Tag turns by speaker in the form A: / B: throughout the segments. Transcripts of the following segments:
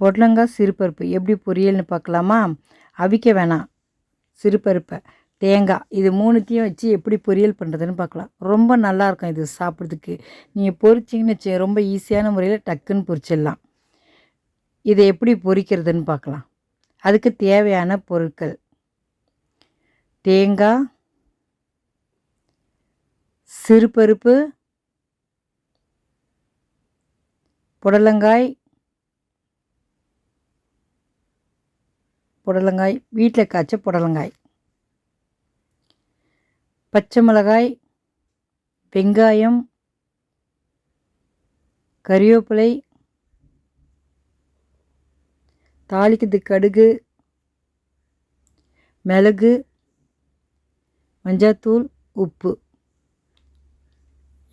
A: பொடலங்காய் சிறுபருப்பு. எப்படி பொரியல்னு பார்க்கலாமா? அவிக்க வேணாம். சிறுபருப்பை தேங்காய் இது மூணுத்தையும் வச்சு எப்படி பொரியல் பண்ணுறதுன்னு பார்க்கலாம். ரொம்ப நல்லாயிருக்கும் இது சாப்பிட்றதுக்கு. நீங்கள் பொரிச்சிங்கன்னு வச்சு ரொம்ப ஈஸியான முறையில் டக்குன்னு பொரிச்சிடலாம். இதை எப்படி பொரிக்கிறதுன்னு பார்க்கலாம். அதுக்கு தேவையான பொருட்கள். தேங்காய் சிறுபருப்பு புடலங்காய் புடலங்காய் வீட்டில் காய்ச்ச புடலங்காய். பச்சை மிளகாய் வெங்காயம் கறிவேப்பிலை தாளிக்கிறது கடுகு மிளகு மஞ்சாத்தூள் உப்பு.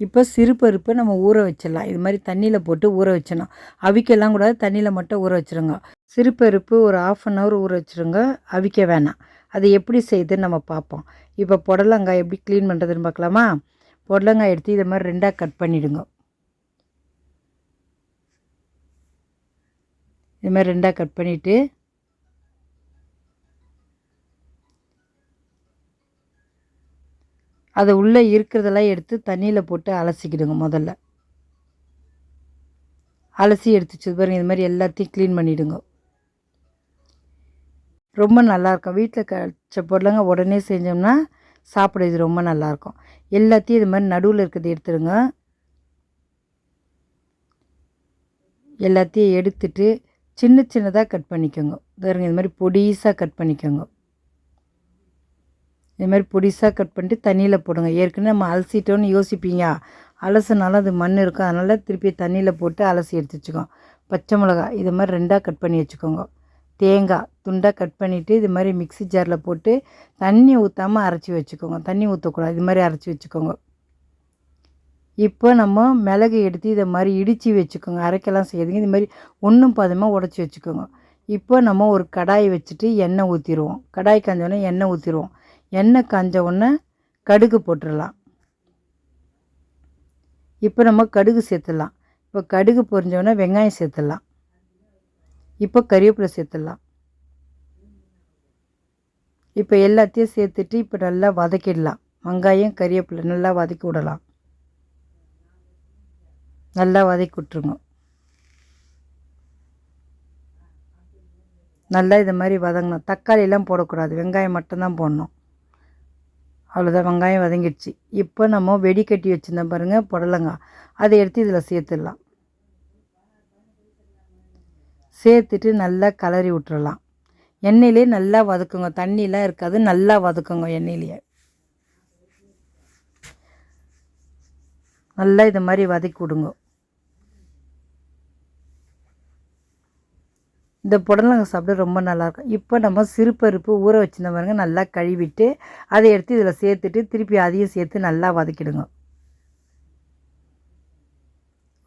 A: இப்போ சிறுபருப்பை நம்ம ஊற வச்சிடலாம். இது மாதிரி தண்ணியில் போட்டு ஊற வச்சிடணும். அவிக்கலாம் கூடாது. தண்ணியில் மட்டும் ஊற வச்சுருங்க. சிறுபருப்பு ஒரு ஆஃப் அன் ஹவர் ஊற வச்சுருங்க. அவிக்க வேணாம். அதை எப்படி செய்யுதுன்னு நம்ம பார்ப்போம். இப்போ புடலங்காய் எப்படி க்ளீன் பண்ணுறதுன்னு பார்க்கலாமா? புடலங்காய் எடுத்து இதை மாதிரி ரெண்டாக கட் பண்ணிவிடுங்க இது மாதிரி ரெண்டாக கட் பண்ணிவிட்டு அதை உள்ளே இருக்கிறதெல்லாம் எடுத்து தண்ணியில் போட்டு அலசிக்கிடுங்க முதல்ல. அலசி எடுத்துச்சு. பாருங்கள் இது மாதிரி எல்லாத்தையும் க்ளீன் பண்ணிவிடுங்க ரொம்ப நல்லாயிருக்கும். வீட்டில் கழிச்ச பொருளுங்க உடனே செஞ்சோம்னா சாப்பிட இது ரொம்ப நல்லாயிருக்கும். எல்லாத்தையும் இது மாதிரி நடுவில் இருக்கிறது எடுத்துருங்க எல்லாத்தையும் எடுத்துட்டு சின்ன சின்னதாக கட் பண்ணிக்கோங்க. பாருங்கள் இது மாதிரி பொடிசாக கட் பண்ணிக்கோங்க. இது மாதிரி பொடிசாக கட் பண்ணிட்டு தண்ணியில் போடுங்க. ஏற்கனவே நம்ம அலசிட்டோன்னு யோசிப்பீங்க. அலசினாலும் அது மண் இருக்கும். அதனால் திருப்பி தண்ணியில் போட்டு அலசி எடுத்து வச்சுக்கோங்க. பச்சை மிளகா இது மாதிரி ரெண்டாக கட் பண்ணி வச்சுக்கோங்க. தேங்காய் துண்டாக கட் பண்ணிவிட்டு இது மாதிரி மிக்ஸி ஜாரில் போட்டு தண்ணி ஊற்றாமல் அரைச்சி வச்சுக்கோங்க. தண்ணி ஊற்றக்கூடாது இது மாதிரி அரைச்சி வச்சுக்கோங்க. இப்போ நம்ம மிளகு எடுத்து இதை மாதிரி இடித்து வச்சுக்கோங்க. அரைக்கலாம் செய்யுதுங்க. இது மாதிரி ஒன்றும் பாதமாக உடச்சி வச்சுக்கோங்க. இப்போ நம்ம ஒரு கடாய் வச்சுட்டு எண்ணெய் ஊற்றிடுவோம் கடாய் காஞ்சோடனே எண்ணெய் ஊற்றிடுவோம் எண்ணெய் காஞ்ச உடனே கடுகு போட்டுடலாம். இப்போ நம்ம கடுகு சேர்த்துடலாம். இப்போ கடுகு பொரிஞ்சோடனே வெங்காயம் சேர்த்துடலாம். இப்போ கறிவேப்பிலை சேர்த்துடலாம். இப்போ எல்லாத்தையும் சேர்த்துட்டு இப்போ நல்லா வதக்கிடலாம். வெங்காயம் கறிவேப்பிலை நல்லா வதக்கி விடலாம். நல்லா வதக்கி விட்ருங்க நல்லா இது மாதிரி வதங்கணும். தக்காளியெல்லாம் போடக்கூடாது. வெங்காயம் மட்டும்தான் போடணும். அவ்வளோதான் வெங்காயம் வதங்கிடுச்சு. இப்போ நம்ம வெடி கட்டி வச்சுருந்தோம் பாருங்கள் புடலங்காய். அதை எடுத்து இதில் சேர்த்துடலாம். சேர்த்துட்டு நல்லா கலரி விட்டுறலாம். எண்ணெயிலே நல்லா வதக்குங்க. தண்ணிலாம் இருக்காது நல்லா வதக்குங்க எண்ணெயிலேயே. நல்லா இது மாதிரி வதக்கி விடுங்க. இந்த புடலங்காய் சாப்பிட ரொம்ப நல்லாயிருக்கும். இப்போ நம்ம சிறுபருப்பு ஊற வச்சுருந்த பாருங்க நல்லா கழுவிட்டு அதை எடுத்து இதில் சேர்த்துட்டு திருப்பி அதையும் சேர்த்து நல்லா வதக்கிடுங்க.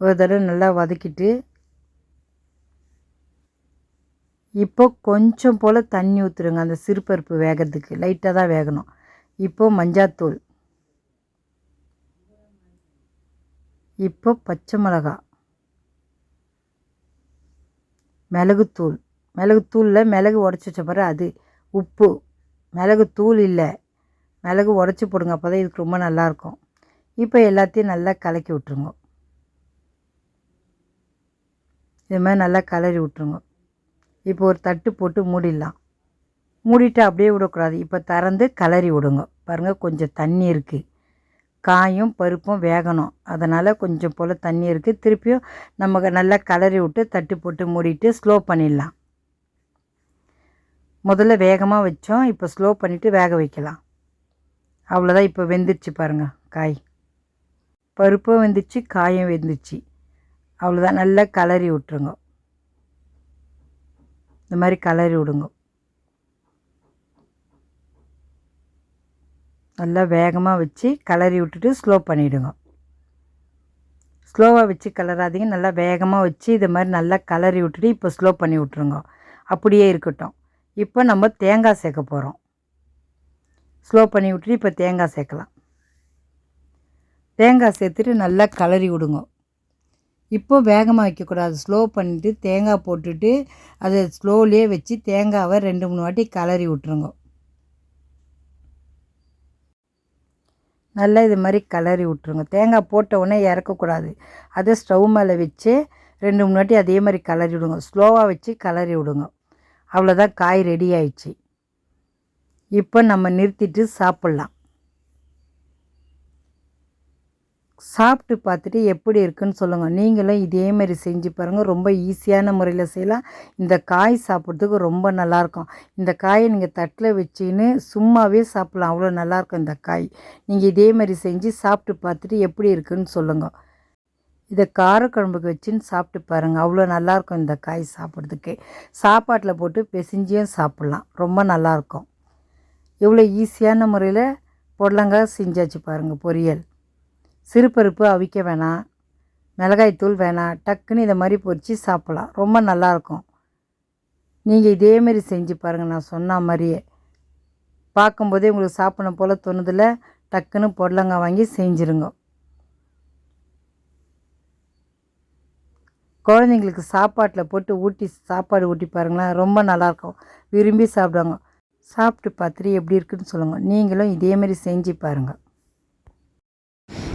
A: ஒரு தடவை நல்லா வதக்கிட்டு இப்போ கொஞ்சம் போல் தண்ணி ஊற்றுருங்க அந்த சிறுபருப்பு வேகிறதுக்கு. லைட்டாக தான் வேகணும். இப்போ மஞ்சாத்தூள். இப்போ பச்சை மிளகாய். மிளகுத்தூள். மிளகுத்தூளில் மிளகு உடச்சி வச்ச பிறகு அது உப்பு. மிளகுத்தூள் இல்லை. மிளகு உடச்சி போடுங்க அப்போ தான் இதுக்கு ரொம்ப நல்லாயிருக்கும் இப்போ எல்லாத்தையும் நல்லா கலக்கி விட்ருங்க இது மாதிரி நல்லா கலரி விட்ருங்க இப்போ ஒரு தட்டு போட்டு மூடிடலாம். மூடிட்டு அப்படியே விடக்கூடாது. இப்போ திறந்து கலரி விடுங்க. பாருங்கள் கொஞ்சம் தண்ணி இருக்குது காயும் பருப்பும் வேகணும். அதனால் கொஞ்சம் போல் தண்ணி இருக்குது திருப்பியும் நம்ம நல்லா கலரி விட்டு தட்டு போட்டு மூடிட்டு ஸ்லோ பண்ணிடலாம். முதல்ல வேகமாக வச்சோம். இப்போ ஸ்லோ பண்ணிவிட்டு வேக வைக்கலாம். அவ்வளோதான் இப்போ வெந்துருச்சு பாருங்கள் காய். பருப்பும் வெந்துச்சு காயும் வெந்துச்சு. அவ்வளோதான் நல்லா கலரி விட்டுருங்க. இந்த மாதிரி கலரி விடுங்க. நல்லா வேகமாக வச்சு கலரி விட்டுட்டு ஸ்லோ பண்ணிவிடுங்க ஸ்லோவாக வச்சு கலராதிங்க. நல்லா வேகமாக வச்சு இது மாதிரி நல்லா கலரி விட்டுட்டு இப்போ ஸ்லோ பண்ணி விட்ருங்க அப்படியே இருக்கட்டும். இப்போ நம்ம தேங்காய் சேர்க்க போகிறோம் ஸ்லோ பண்ணி விட்டுட்டு இப்போ தேங்காய் சேர்க்கலாம். தேங்காய் சேர்த்துட்டு நல்லா கலரி விடுங்க. இப்போ வேகமாக வைக்கக்கூடாது. ஸ்லோ பண்ணிவிட்டு தேங்காய் போட்டுட்டு அதை ஸ்லோலேயே வச்சு தேங்காவை ரெண்டு மூணு வாட்டி கலரி விட்ருங்க நல்லா இது மாதிரி கலரி விட்ருங்க தேங்காய் போட்ட உடனே இறக்கக்கூடாது. அதை ஸ்டவ் மேலே வச்சு ரெண்டு மூணு வாட்டி அதே மாதிரி கலரி விடுங்க. ஸ்லோவாக வச்சு கலரி விடுங்க. அவ்வளோதான் காய் ரெடி ஆயிடுச்சு. இப்போ நம்ம நிறுத்திட்டு சாப்பிட்லாம். சாப்பிட்டு பார்த்துட்டு எப்படி இருக்குன்னு சொல்லுங்கள் நீங்களும் இதே மாதிரி செஞ்சு பாருங்கள் ரொம்ப ஈஸியான முறையில் செய்யலாம். இந்த காய் சாப்பிட்றதுக்கு ரொம்ப நல்லாயிருக்கும். இந்த காயை நீங்கள் தட்டில் வச்சுன்னு சும்மாவே சாப்பிட்லாம். அவ்வளோ நல்லாயிருக்கும் இந்த காய். நீங்கள் இதே மாதிரி செஞ்சு சாப்பிட்டு பார்த்துட்டு எப்படி இருக்குன்னு சொல்லுங்கள் இதை காரக்குழம்புக்கு வச்சுன்னு சாப்பிட்டு பாருங்கள் அவ்வளோ நல்லாயிருக்கும் இந்த காய் சாப்பிட்றதுக்கு. சாப்பாட்டில் போட்டு பெசிஞ்சியும் சாப்பிட்லாம். ரொம்ப நல்லாயிருக்கும். எவ்வளோ ஈஸியான முறையில் புடலங்காய் செஞ்சாச்சு பாருங்கள் பொரியல். சிறுபருப்பு அவிக்க வேணாம் மிளகாய் தூள் வேணாம் டக்குன்னு இதை மாதிரி பொறிச்சு சாப்பிட்லாம். ரொம்ப நல்லாயிருக்கும். நீங்கள் இதேமாரி செஞ்சு பாருங்கள் நான் சொன்ன மாதிரியே. பார்க்கும்போதே உங்களுக்கு சாப்பிடணும் போல் தோணுதில் டக்குன்னு புடலங்காய் வாங்கி செஞ்சுருங்க. குழந்தைங்களுக்கு சாப்பாட்டில் போட்டு ஊட்டி சாப்பாடு ஊட்டி பாருங்களேன். ரொம்ப நல்லாயிருக்கும். விரும்பி சாப்பிடுவாங்க. சாப்பிட்டு பார்த்துட்டு எப்படி இருக்குன்னு சொல்லுங்கள் நீங்களும் இதேமாரி செஞ்சு பாருங்கள்